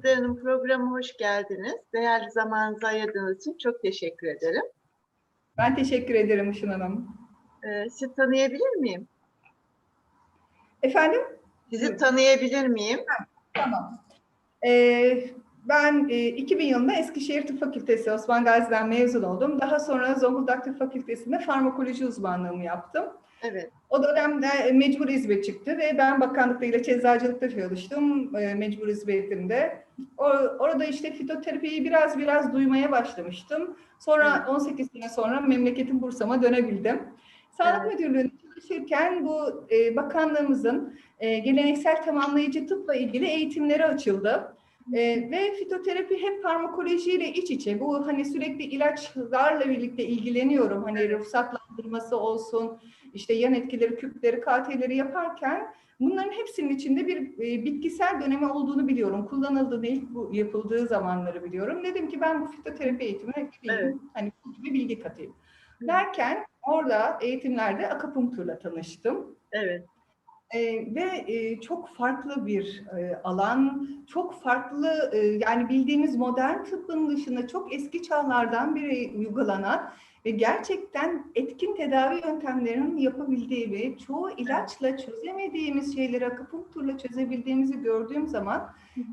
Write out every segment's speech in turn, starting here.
Sude Hanım programa hoş geldiniz. Değerli zamanınızı ayırdığınız için çok teşekkür ederim. Ben teşekkür ederim Işın Hanım. Ee, sizi tanıyabilir miyim? Efendim? Sizi Evet. tanıyabilir miyim? Tamam. Ee, ben e, 2000 yılında Eskişehir Tıp Fakültesi Osman Gazi'den mezun oldum. Daha sonra Zonguldak Tıp Fakültesi'nde farmakoloji uzmanlığımı yaptım. Evet, O dönemde e, mecbur hizmet çıktı ve ben bakanlıkta ilaç eczacılıkta çalıştım e, mecbur hizmetimde. Orada işte fitoterapiyi biraz biraz duymaya başlamıştım. Sonra 18 sene sonra memleketim Bursa'ma dönebildim. Sağlık Evet. Müdürlüğü'nde çalışırken bu e, bakanlığımızın e, geleneksel tamamlayıcı tıpla ilgili eğitimleri açıldı. E, ve fitoterapi hep farmakolojiyle iç içe. Bu hani sürekli ilaçlarla birlikte ilgileniyorum. Hani ruhsatlandırması olsun, işte yan etkileri, küpleri, KT'leri yaparken bunların hepsinin içinde bir e, bitkisel dönemi olduğunu biliyorum. Kullanıldığı ilk bu yapıldığı zamanları biliyorum. Dedim ki ben bu fitoterapi eğitimine. Evet. Hani gibi bilgi katayım. Derken orada eğitimlerde akupunkturla tanıştım. evet, Ee, ve e, çok farklı bir e, alan, çok farklı e, yani bildiğimiz modern tıbbın dışında çok eski çağlardan beri uygulanan ve gerçekten etkin tedavi yöntemlerinin yapabildiği ve çoğu ilaçla çözemediğimiz şeyleri akupunkturla çözebildiğimizi gördüğüm zaman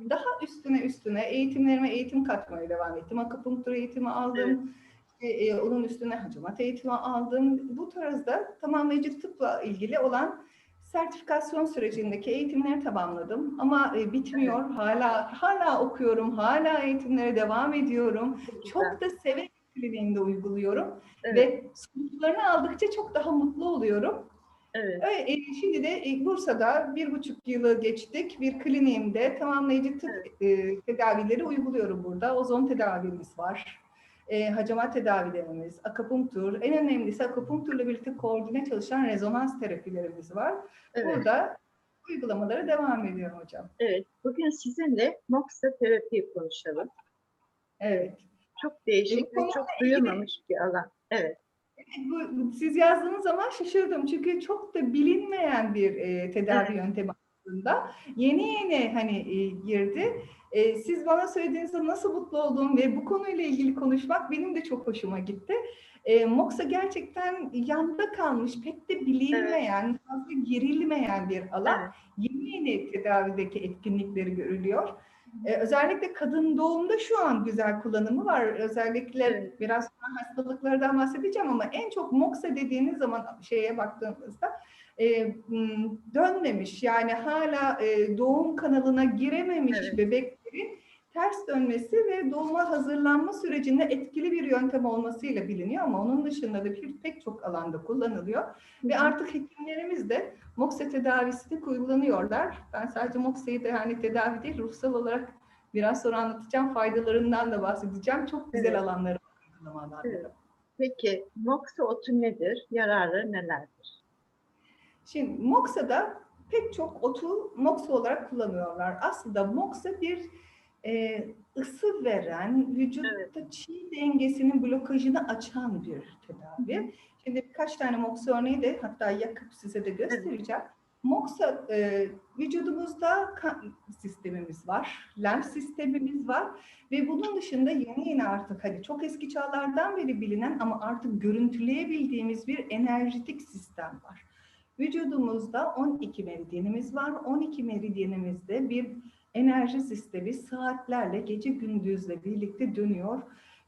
daha üstüne üstüne eğitimlerime eğitim katmaya devam ettim. Akupunktur eğitimi aldım. E, e, onun üstüne hacamat eğitimi aldım. Bu tarzda tamamlayıcı tıpla ilgili olan sertifikasyon sürecindeki eğitimleri tamamladım ama e, bitmiyor. Hala hala okuyorum, hala eğitimlere devam ediyorum. Çok da severek kliniğimde uyguluyorum evet, ve sonuçlarını aldıkça çok daha mutlu oluyorum. evet, Evet, şimdi de e, Bursa'da bir buçuk yılı geçtik. Bir kliniğimde tamamlayıcı tıp e, tedavileri uyguluyorum burada. Ozon tedavimiz var. E, hacamat tedavilerimiz, akupunktur. En önemlisi akupunkturla birlikte koordine çalışan rezonans terapilerimiz var. evet, Burada uygulamalara devam ediyorum hocam. evet. Bugün sizinle Moxa terapi konuşalım. Evet. Çok değişik ve çok duyulmamış bir alan. Evet, Bu, siz yazdığınız zaman şaşırdım çünkü çok da bilinmeyen bir e, tedavi Evet. yöntemi aslında. Yeni yeni hani e, girdi. E, siz bana söylediğinizde nasıl mutlu oldum ve bu konuyla ilgili konuşmak benim de çok hoşuma gitti. E, Moxa gerçekten yanda kalmış, pek de bilinmeyen, fazla girilmeyen bir alan. evet, Yeni yeni tedavideki etkinlikleri görülüyor. Ee, özellikle kadın doğumda şu an güzel kullanımı var. Özellikle biraz sonra hastalıklardan bahsedeceğim ama en çok MOXA dediğiniz zaman şeye baktığımızda e, dönmemiş yani hala e, doğum kanalına girememiş Evet. bebeklerin ters dönmesi ve doğuma hazırlanma sürecinde etkili bir yöntem olmasıyla biliniyor ama onun dışında da bir, pek çok alanda kullanılıyor. Ve artık hekimlerimiz de MOXA tedavisini kullanıyorlar. Ben sadece MOXA'yı da yani tedavi değil, ruhsal olarak biraz sonra anlatacağım. Faydalarından da bahsedeceğim. Çok güzel Evet. alanları. Evet. Peki Moxa otu nedir? Yararları nelerdir? Şimdi MOXA'da pek çok otu MOXA olarak kullanıyorlar. Aslında MOXA bir e, ısı veren, vücutta çi dengesinin blokajını açan bir tedavi. Şimdi birkaç tane MOXA örneği de hatta yakıp size de göstereceğim. MOXA e, vücudumuzda kan sistemimiz var, lenf sistemimiz var ve bunun dışında yeni yeni artık hani çok eski çağlardan beri bilinen ama artık görüntüleyebildiğimiz bir enerjitik sistem var. Vücudumuzda 12 meridyenimiz var. 12 meridyenimizde bir enerji sistemi saatlerle gece gündüzle birlikte dönüyor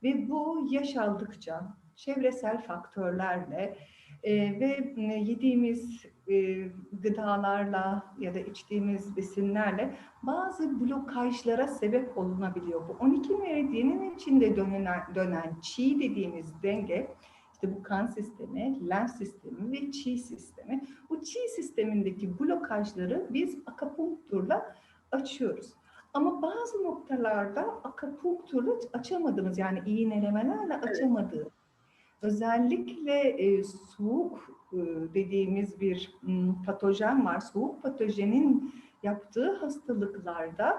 ve bu yaş aldıkça çevresel faktörlerle e, ve e, yediğimiz e, gıdalarla ya da içtiğimiz besinlerle bazı blokajlara sebep olunabiliyor. Bu 12 meridyenin içinde dönen, dönen çi dediğimiz denge işte bu kan sistemi, lenf sistemi ve çi sistemi. Bu çi sistemindeki blokajları biz akapunkturla açıyoruz. Ama bazı noktalarda akapunkturla açamadığımız yani iğnelemelerle açamadığımız özellikle e, soğuk e, dediğimiz bir m, patojen var. Soğuk patojenin yaptığı hastalıklarda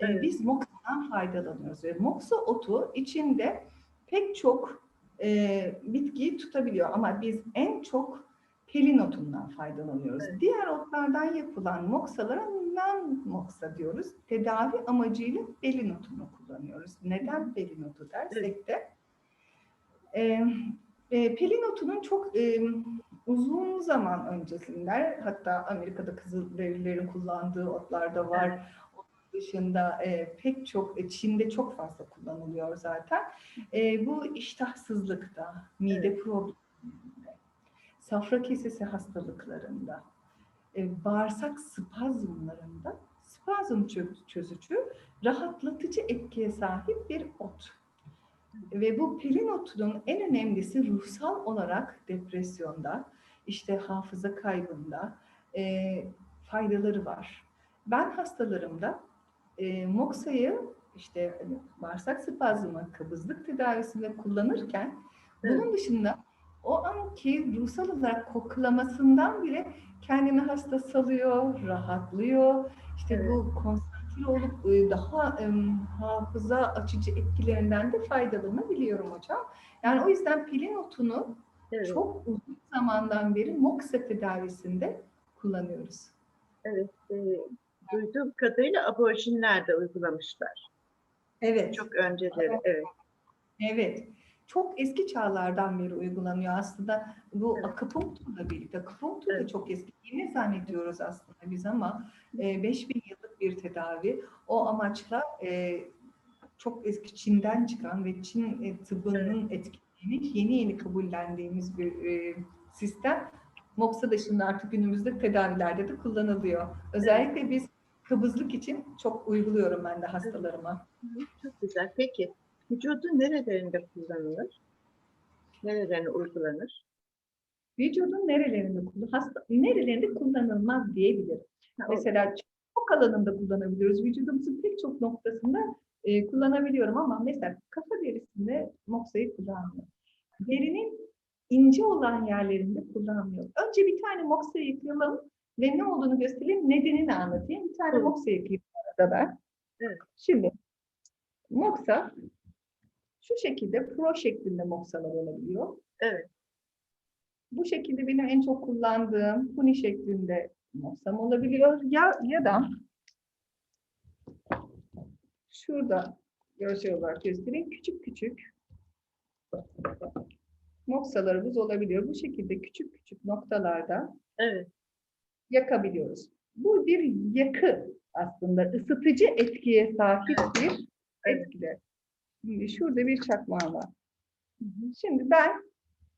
e, Evet. biz MOXA'dan faydalanıyoruz. Ve MOXA otu içinde pek çok e, bitkiyi tutabiliyor ama biz en çok pelin otundan faydalanıyoruz. Evet. Diğer otlardan yapılan MOXA'lara bakımından moksa diyoruz. Tedavi amacıyla belinotunu kullanıyoruz. Neden belinotu dersek de e, e, pelinotunun çok e, uzun zaman öncesinden hatta Amerika'da kızılderililerin kullandığı otlar da var. Onun dışında e, pek çok e, Çin'de çok fazla kullanılıyor zaten. E, bu iştahsızlıkta, mide problemlerinde, safra kesesi hastalıklarında, e, bağırsak spazmlarında spazm çö- çözücü, rahatlatıcı etkiye sahip bir ot. Ve bu pelin otunun en önemlisi ruhsal olarak depresyonda, işte hafıza kaybında e, faydaları var. Ben hastalarımda e, moksayı işte hani bağırsak spazmı, kabızlık tedavisinde kullanırken bunun dışında o anki ruhsal olarak koklamasından bile kendini hasta salıyor, rahatlıyor. İşte Evet. bu konsantre olup e, daha em, hafıza açıcı etkilerinden de faydalanabiliyorum hocam. Yani o yüzden pilin otunu Evet. çok uzun zamandan beri moksa tedavisinde kullanıyoruz. Evet, e, duyduğum kadarıyla aborjinler de uygulamışlar. Evet. Çok önceleri, evet. Evet. Çok eski çağlardan beri uygulanıyor aslında. Bu akupunkturla birlikte. Akupunktur da çok eski. Yeni zannediyoruz aslında biz ama e, 5000 yıllık bir tedavi. O amaçla e, çok eski Çin'den çıkan ve Çin e, tıbbının etkilerini yeni yeni kabullendiğimiz bir e, sistem. Moksa dışında artık günümüzde tedavilerde de kullanılıyor. Özellikle biz kabızlık için çok uyguluyorum ben de hastalarıma. Çok güzel. Peki, vücudun nerelerinde kullanılır? Nerelerine uygulanır? Vücudun nerelerinde hasta nerelerinde kullanılmaz diyebilirim. Ha, Mesela çok alanında kullanabiliyoruz. Vücudumuzun pek çok noktasında e, kullanabiliyorum ama mesela kafa derisinde moksayı kullanmıyorum. Derinin ince olan yerlerinde kullanmıyorum. Önce bir tane moksa yıkayalım ve ne olduğunu göstereyim, nedenini anlatayım. Bir tane Hı. moksa yıkayayım arada ben. Evet. Şimdi moksa şu şekilde pro şeklinde moksalar olabiliyor. Evet. Bu şekilde benim en çok kullandığım huni şeklinde moksam olabiliyor. Ya ya da şurada görsel olarak göstereyim. Küçük küçük moksalarımız olabiliyor. Bu şekilde küçük küçük noktalarda Evet, yakabiliyoruz. Bu bir yakı aslında ısıtıcı etkiye sahip bir etkide. Şurada bir çakmağım var. Şimdi ben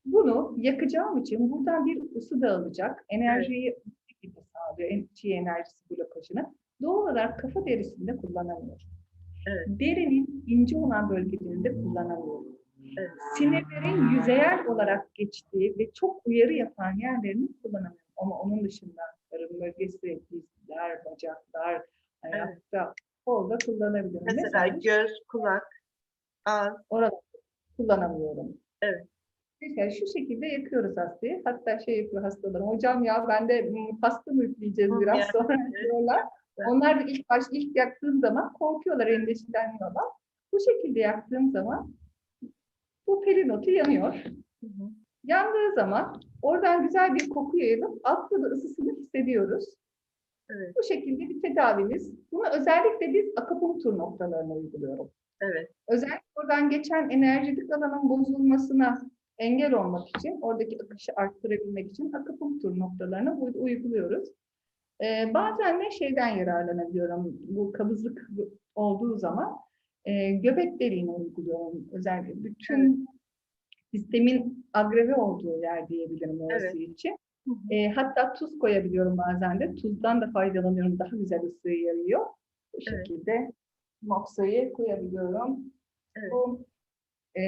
bunu yakacağım için buradan bir ısı dağılacak. Enerjiyi şekilde sağlıyor. Çiğ enerjisi blokajını. Doğal olarak kafa derisinde kullanamıyorum. Evet. Derinin ince olan bölgelerinde kullanamıyorum. evet. Sinirlerin yüzeyel olarak geçtiği ve çok uyarı yapan yerlerini kullanamıyorum. Ama onun dışında karın bölgesi, dizler, bacaklar, ayakta, orada kullanabiliyorum. Mesela göz, kulak, orada kullanamıyorum. Evet. Mesela şu şekilde yakıyoruz hastayı. Hatta şey yapıyor hastalarım. Hocam ya ben de pasta mı üfleyeceğiz biraz yani, sonra diyorlar. Onlar da ilk baş ilk yaktığım zaman korkuyorlar, endişeleniyorlar. Bu şekilde yaktığım zaman bu perinotu yanıyor. Hı hı. Yandığı zaman oradan güzel bir koku yayılıp altta da ısısını hissediyoruz. Evet. Bu şekilde bir tedavimiz. Bunu özellikle biz akupunktur noktalarına uyguluyorum. Evet, Özellikle oradan geçen enerjitik alanın bozulmasına engel olmak için, oradaki akışı arttırabilmek için akupunktur noktalarına uy- uyguluyoruz. Ee, bazen de şeyden yararlanabiliyorum. Bu kabızlık olduğu zaman e, göbek deliğine uyguluyorum. Özellikle bütün sistemin agreve olduğu yer diyebilirim orası Evet. için. E, hatta tuz koyabiliyorum bazen de. Tuzdan da faydalanıyorum. Daha güzel ısıyı yarıyor. Bu Evet. şekilde moksayı koyabiliyorum. Evet. Bu e,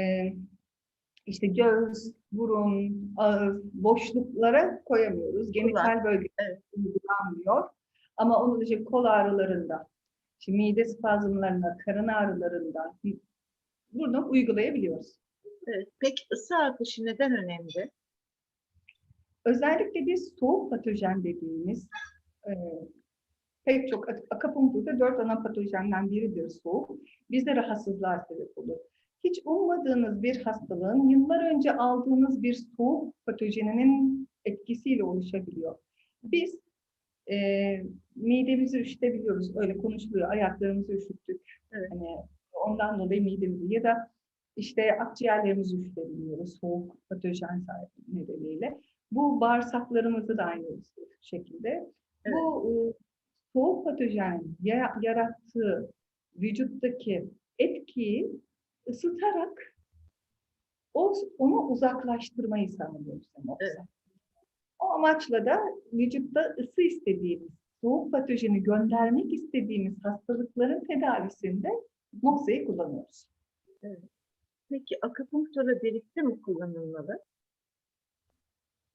işte göz, burun, ağız, boşluklara koyamıyoruz. Genital bölge Evet. uygulanmıyor. Ama onun için kol ağrılarında, şimdi mide spazmlarında, karın ağrılarında bunu uygulayabiliyoruz. evet. Peki ısı artışı neden önemli? Özellikle biz soğuk patojen dediğimiz e, pek çok akupunkturda dört ana patojenden biridir soğuk. Bizde rahatsızlığa sebep olur. Hiç ummadığınız bir hastalığın yıllar önce aldığınız bir soğuk patojeninin etkisiyle oluşabiliyor. Biz e, midemizi üşütebiliyoruz. Öyle konuşuluyor. Ayaklarımızı üşüttük. Evet. Hani ondan dolayı midemizi ya da işte akciğerlerimizi üşütebiliyoruz. Soğuk patojen nedeniyle. Bu bağırsaklarımızı da aynı şekilde. Evet. Bu patojen ya- yarattığı vücuttaki etkiyi ısıtarak o, onu uzaklaştırmayı sağlıyoruz. Yoksa. Evet. O amaçla da vücutta ısı istediğimiz, soğuk patojeni göndermek istediğimiz hastalıkların tedavisinde Moxa'yı kullanıyoruz. Peki akupunktura birlikte mi kullanılmalı?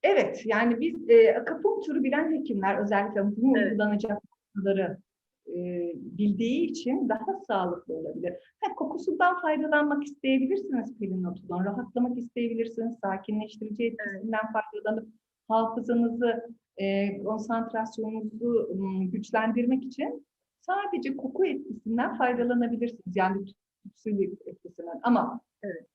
Evet, yani biz e, akupunkturu bilen hekimler özellikle bunu Evet. kullanacak noktaları e, bildiği için daha sağlıklı olabilir. Ha, kokusundan faydalanmak isteyebilirsiniz pelin otundan, rahatlamak isteyebilirsiniz, sakinleştirici etkisinden faydalanıp hafızanızı, e, konsantrasyonunuzu güçlendirmek için sadece koku etkisinden faydalanabilirsiniz. Yani tütsülük etkisinden. Ama Evet.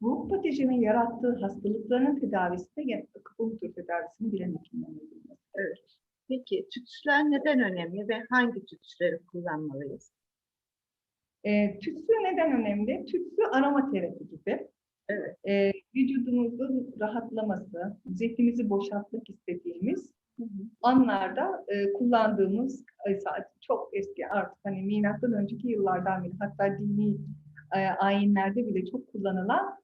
bu patijenin yarattığı hastalıkların tedavisinde gene akupunktur tedavisini bilen hekimlerin. Evet. Peki tütsüler neden önemli ve hangi tütsüleri kullanmalıyız? E, tütsü neden önemli? Tütsü aromaterapi gibi. Evet. E, vücudumuzun rahatlaması, zihnimizi boşaltmak istediğimiz anlarda e, kullandığımız saat çok eski artık hani milattan önceki yıllardan beri hatta dini e, ayinlerde bile çok kullanılan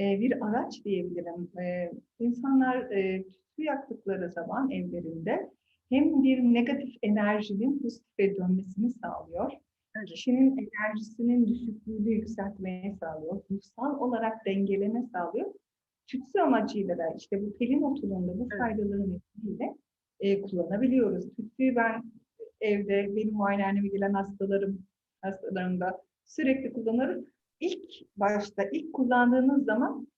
e, bir araç diyebilirim. E, insanlar e, tütsü yaktıkları zaman evlerinde hem bir negatif enerjinin pozitife dönmesini sağlıyor. Evet. Kişinin enerjisinin düşüklüğünü yükseltmeye sağlıyor. Ruhsal olarak dengeleme sağlıyor. Tütsü amacıyla da işte bu pelin otunun da bu faydaların etkisiyle e, kullanabiliyoruz. Tütsüyü ben evde benim muayenehaneme gelen hastalarım hastalarımda sürekli kullanırım. İlk başta ilk kullandığınız zaman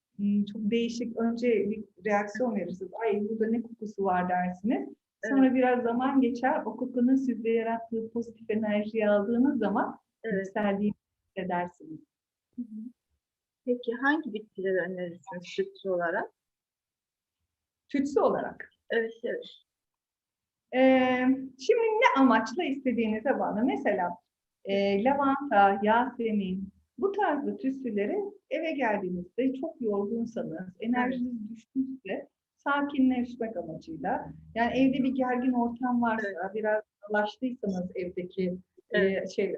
çok değişik önce bir reaksiyon verirsiniz. Ay burada ne kokusu var dersiniz. Sonra biraz zaman geçer. O kokunun sizde yarattığı pozitif enerjiyi aldığınız zaman Evet. yükseldiğini hissedersiniz. Peki hangi bitkileri önerirsiniz tütsü olarak? Tütsü olarak. Evet, evet. Ee, şimdi ne amaçla istediğinize bağlı. Mesela e, lavanta, yasemin bu tarzda tütsüleri eve geldiğinizde çok yorgunsanız, enerjiniz düşmüşse sakinleşmek amacıyla. Yani evde bir gergin ortam varsa, biraz dolaştıysanız evdeki e, şey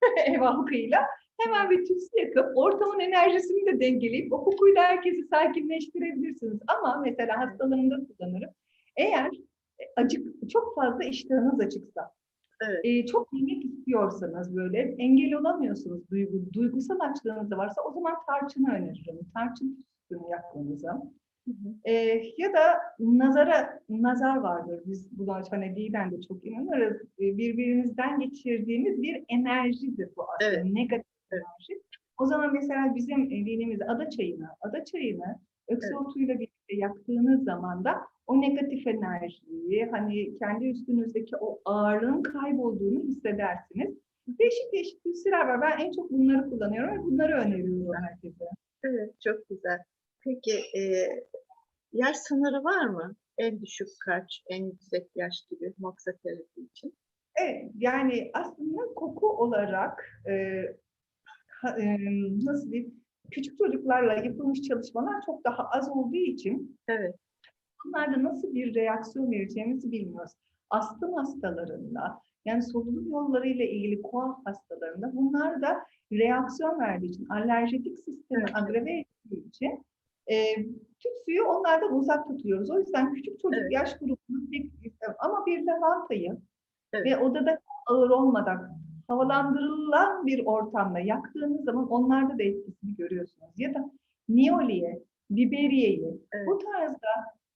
ev halkıyla hemen bir tütsü yakıp ortamın enerjisini de dengeleyip o kokuyla herkesi sakinleştirebilirsiniz. Ama mesela hastalarımda kullanırım. Eğer acık çok fazla iştahınız açıksa, Evet. e, çok yemek istiyorsanız böyle engel olamıyorsunuz duygu, duygusal açlığınız da varsa o zaman tarçını öneririm. Tarçın tütsüsünü yakmanızı. Hı hı. E, ya da nazara, nazar vardır. Biz buna hani dinen de çok inanırız. E, birbirinizden geçirdiğimiz bir enerjidir bu aslında. Evet. Negatif enerji. O zaman mesela bizim dinimizde ada çayını, ada çayını öksü Evet. otuyla birlikte yaktığınız zaman da o negatif enerjiyi, hani kendi üstünüzdeki o ağırlığın kaybolduğunu hissedersiniz. Değişik değişik tütsüler var. Ben en çok bunları kullanıyorum ve bunları öneriyorum herkese. Evet, çok güzel. Peki e, yaş sınırı var mı? En düşük kaç, en yüksek yaş gibi moksa terapi için? Evet, yani aslında koku olarak e, e, nasıl diyeyim, küçük çocuklarla yapılmış çalışmalar çok daha az olduğu için Evet, bunlarda nasıl bir reaksiyon vereceğimizi bilmiyoruz. Astım hastalarında, yani solunum yollarıyla ilgili koa hastalarında bunlar da reaksiyon verdiği için, alerjetik sistemi agrave ettiği için e, tütsüyü onlardan uzak tutuyoruz. O yüzden küçük çocuk Evet. yaş grubunu pek istemem. Ama bir lavantayı Evet. ve odada ağır olmadan havalandırılan bir ortamda yaktığınız zaman onlarda da etkisini görüyorsunuz. Ya da niyoliye, biberiyeyi Evet. bu tarzda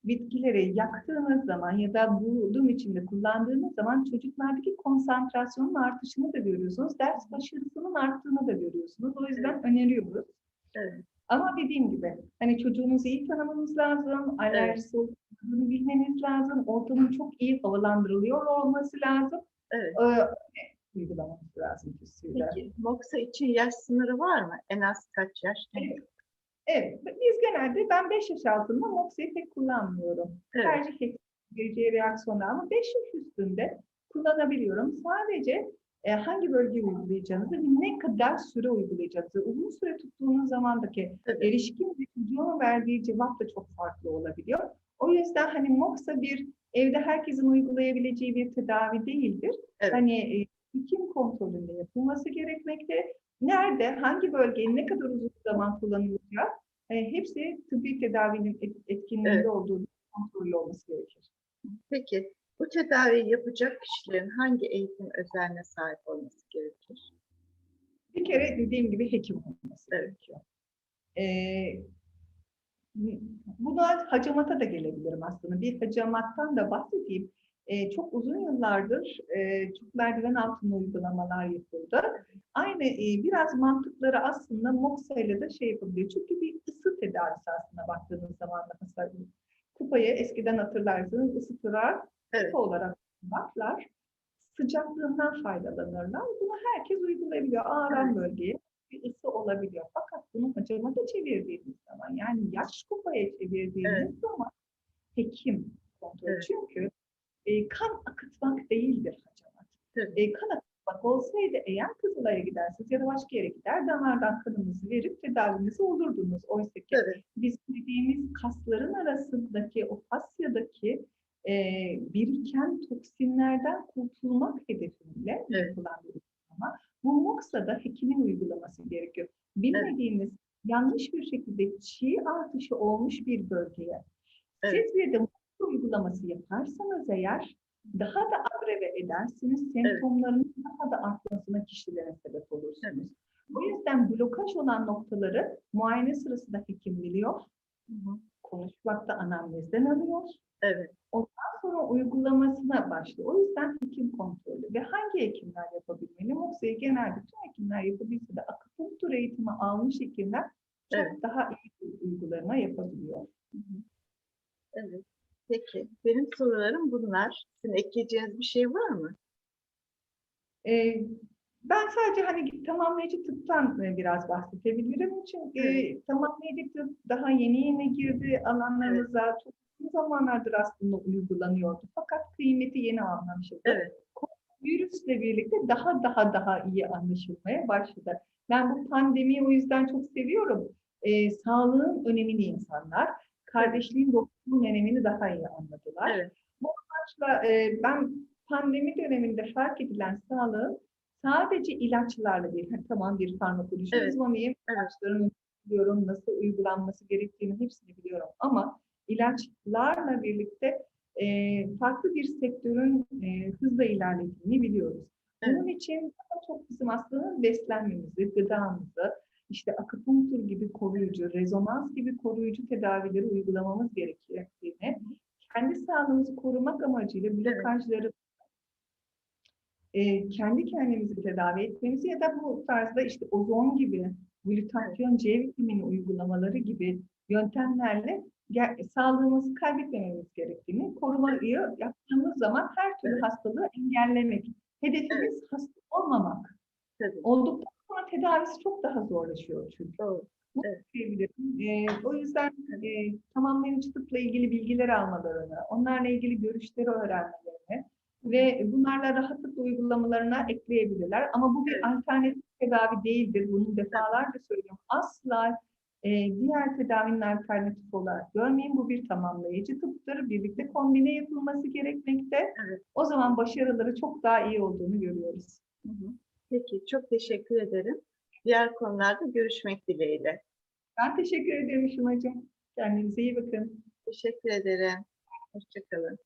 bitkileri yaktığınız zaman ya da bulduğum içinde kullandığınız zaman çocuklardaki konsantrasyonun artışını da görüyorsunuz. Ders başarısının arttığını da görüyorsunuz. O yüzden öneriyoruz. evet, Ama dediğim gibi hani çocuğunuzu iyi tanımanız lazım, alerjisi olduğunu bilmeniz lazım, ortamın çok iyi havalandırılıyor olması lazım. evet. Ee, uygulamanız lazım tütsüyle. Peki moksa için yaş sınırı var mı? En az kaç yaş? Evet. Evet, biz genelde ben 5 yaş altında Moxi'yi pek kullanmıyorum. Evet. Tercih vereceği reaksiyonlar ama 5 yaş üstünde kullanabiliyorum. Sadece e, hangi bölge uygulayacağınızı ve ne kadar süre uygulayacağınızı. Uzun süre tuttuğunuz zamandaki Evet. erişkin ve çocuğun verdiği cevap da çok farklı olabiliyor. O yüzden hani MOXA bir evde herkesin uygulayabileceği bir tedavi değildir. Evet. Hani e, hekim kontrolünde yapılması gerekmekte. Nerede, hangi bölgeyi ne kadar uzun zaman kullanılacağı e, hepsi tıbbi tedavinin et- etkinliğinde Evet. olduğu kontrollü olması gerekir. Peki bu tedaviyi yapacak kişilerin hangi eğitim özelliğine sahip olması gerekir? Bir kere dediğim gibi hekim olması gerekiyor. Ee, buna hacamata da gelebilirim aslında. Bir hacamattan da bahsedeyim. Ee, çok uzun yıllardır e, çok merdiven altında uygulamalar yapıldı. Aynı e, biraz mantıkları aslında MOXA ile de şey yapabiliyor. Çünkü bir ısı tedavisi aslında baktığınız zaman da mesela kupayı eskiden hatırlarsınız ısıtırlar, Evet. olarak baklar. Sıcaklığından faydalanırlar. Bunu herkes uygulayabiliyor. Ağrım Evet. bölgeye bir ısı olabiliyor. Fakat bunu hacamata çevirdiğimiz zaman yani yaş kupaya çevirdiğimiz Evet. zaman hekim kontrol. Evet. Çünkü e, kan akıtmak değildir hacamat. Tabii. E, kan akıtmak olsaydı eğer Kızılay'a gidersiniz ya da başka yere gider damardan kanınızı verip tedavinizi olurdunuz. Oysa ki Evet. biz dediğimiz kasların arasındaki o fasyadaki e, biriken toksinlerden kurtulmak hedefiyle Evet. yapılan bir uygulama. Bu MOXA'da hekimin uygulaması gerekiyor. Bilmediğiniz yanlış bir şekilde çiğ artışı olmuş bir bölgeye Evet. siz bir de MOXA uygulaması yaparsanız eğer daha da agreve edersiniz, semptomların daha da artmasına kişilere sebep olursunuz. Evet. O yüzden blokaj olan noktaları muayene sırasında hekim biliyor, Hı hı. konuşmakta anamnezden alıyor. Evet. Daha sonra uygulamasına başlıyor. O yüzden hekim kontrolü ve hangi hekimler yapabilmeli? Moxa'yı genelde tüm hekimler yapabilse de akupunktur eğitimi almış hekimler çok Evet. daha iyi uygulama yapabiliyor. Evet. Peki. Benim sorularım bunlar. Sizin ekleyeceğiniz bir şey var mı? Ee, ben sadece hani tamamlayıcı tıptan e, biraz bahsedebilirim. Çünkü Evet. tamamlayıcı tıp daha yeni yeni girdi alanlarımıza. Çok uzun zamanlardır aslında uygulanıyordu. Fakat kıymeti yeni anlamışız. Evet. Virüsle birlikte daha daha daha iyi anlaşılmaya başladı. Ben bu pandemiyi o yüzden çok seviyorum. Ee, sağlığın önemini insanlar, kardeşliğin, dostluğun önemini daha iyi anladılar. Evet. amaçla e, ben pandemi döneminde fark edilen sağlığın sadece ilaçlarla değil, hani tamam bir farmakoloji Evet, uzmanıyım, evet. ilaçların biliyorum, nasıl uygulanması gerektiğini hepsini biliyorum ama ilaçlarla birlikte e, farklı bir sektörün e, hızla ilerlediğini biliyoruz. Bunun için daha çok bizim aslında beslenmemizi, gıdamızı, işte akupunktur gibi koruyucu, rezonans gibi koruyucu tedavileri uygulamamız gerektiğini, kendi sağlığımızı korumak amacıyla blokajları e, kendi kendimizi tedavi etmemizi ya da bu tarzda işte ozon gibi, glutatyon C vitamini uygulamaları gibi yöntemlerle sağlığımızı kaybetmememiz gerektiğini, korumayı yaptığımız zaman her türlü Evet. hastalığı engellemek. Hedefimiz hasta olmamak. Tabii. Olduktan sonra tedavisi çok daha zorlaşıyor çünkü Doğru. diyebilirim. Ee, o yüzden e, tamamlayıcı tıpla ilgili bilgiler almalarını, onlarla ilgili görüşleri öğrenmelerini ve bunlarla rahatlıkla uygulamalarına ekleyebilirler. Ama bu bir Evet. alternatif tedavi değildir. Bunu defalarca söylüyorum. Asla e, diğer tedavinin alternatif olarak görmeyin. Bu bir tamamlayıcı tıptır. Birlikte kombine yapılması gerekmekte. Evet. O zaman başarıları çok daha iyi olduğunu görüyoruz. Hı hı. Peki. Çok teşekkür ederim. Diğer konularda görüşmek dileğiyle. Ben teşekkür ederim Şunacığım. Kendinize iyi bakın. Teşekkür ederim. Hoşçakalın.